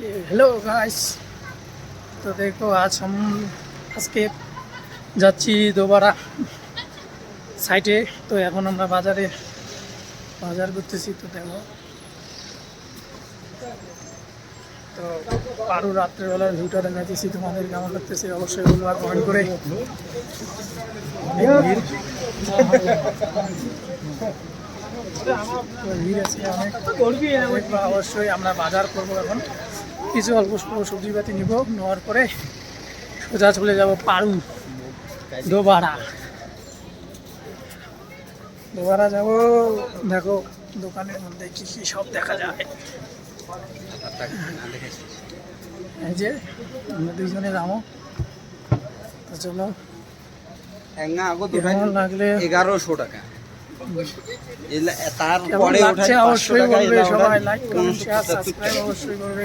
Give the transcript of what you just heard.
Hello guys তো দেখো, আজ আজকে যাচ্ছি দোবারা সাইটে তো এখন আমরা বাজারে, বাজার করতেছি তো দেখো। তো পারু রাত্রেবেলার ভিউটা দেখাচ্ছি তোমাদের কেমন লাগতেছে? অবশ্যই বলবা কমেন্ট করে। ভিড়। আছে অবশ্যই আমরা বাজার করব এখন। কিছু অল্প স্বল্প সবজিপাতি নিব নেওয়ার পরে সোজা চলে যাব পারু দোবারা দোবারা যাব দেখো দোকানের মধ্যে কি কি সব দেখা যায়। এই যে আমরা দুইজনে যাব। তো চলো। লাগলে? এগারোশো টাকা। তারপরে অবশ্যই বলবে সবাই লাইক কমেন্ট শেয়ার সাবস্ক্রাইব অবশ্যই করবে।